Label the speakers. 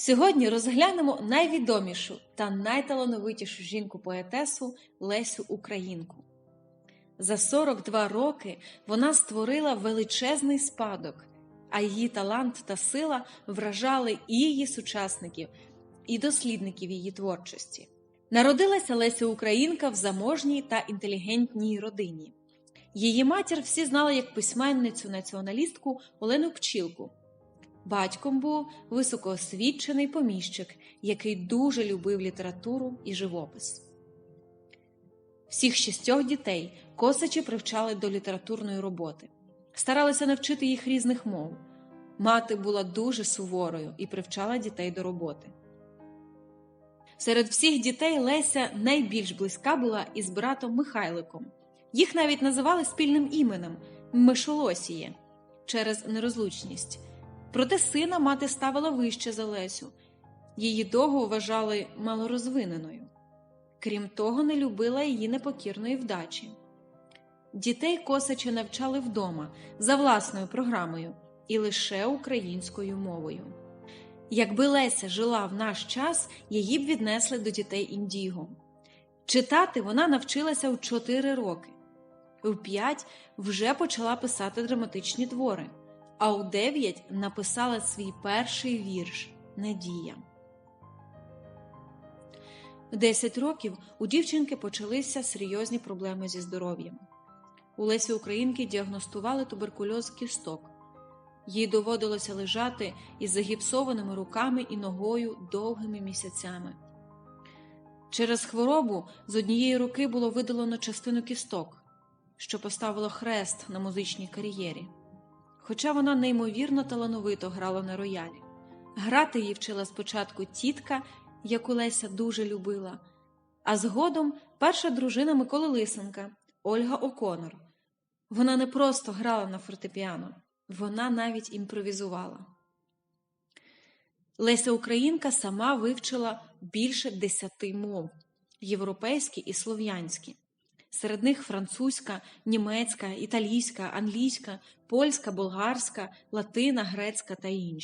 Speaker 1: Сьогодні розглянемо найвідомішу та найталановитішу жінку-поетесу Лесю Українку. За 42 роки вона створила величезний спадок, а її талант та сила вражали і її сучасників, і дослідників її творчості. Народилася Леся Українка в заможній та інтелігентній родині. Її матір всі знали як письменницю націоналістку Олену Пчілку. Батьком був високоосвічений поміщик, який дуже любив літературу і живопис. Всіх шістьох дітей косачі привчали до літературної роботи, старалися навчити їх різних мов. Мати була дуже суворою і привчала дітей до роботи. Серед всіх дітей Леся найбільш близька була із братом Михайликом. Їх навіть називали спільним іменем Мишолосіє через нерозлучність. Проте сина мати ставила вище за Лесю. Її довго вважали малорозвиненою. Крім того, не любила її непокірної вдачі. Дітей косача навчали вдома за власною програмою і лише українською мовою. Якби Леся жила в наш час, її б віднесли до дітей індіго. Читати вона навчилася у 4 роки, у 5 вже почала писати драматичні твори, а у 9 написала свій перший вірш Надія. В 10 років у дівчинки почалися серйозні проблеми зі здоров'ям. У Лесі Українки діагностували туберкульоз кісток. Їй доводилося лежати із загіпсованими руками і ногою довгими місяцями. Через хворобу з однієї руки було видалено частину кісток, що поставило хрест на музичній кар'єрі. Хоча вона неймовірно талановито грала на роялі. Грати її вчила спочатку тітка, яку Леся дуже любила, а згодом перша дружина Миколи Лисенка Ольга Оконор. Вона не просто грала на фортепіано, вона навіть імпровізувала. Леся Українка сама вивчила більше десяти мов європейські і слов'янські. Серед них французька, німецька, італійська, англійська, польська, болгарська, латина, грецька та інші.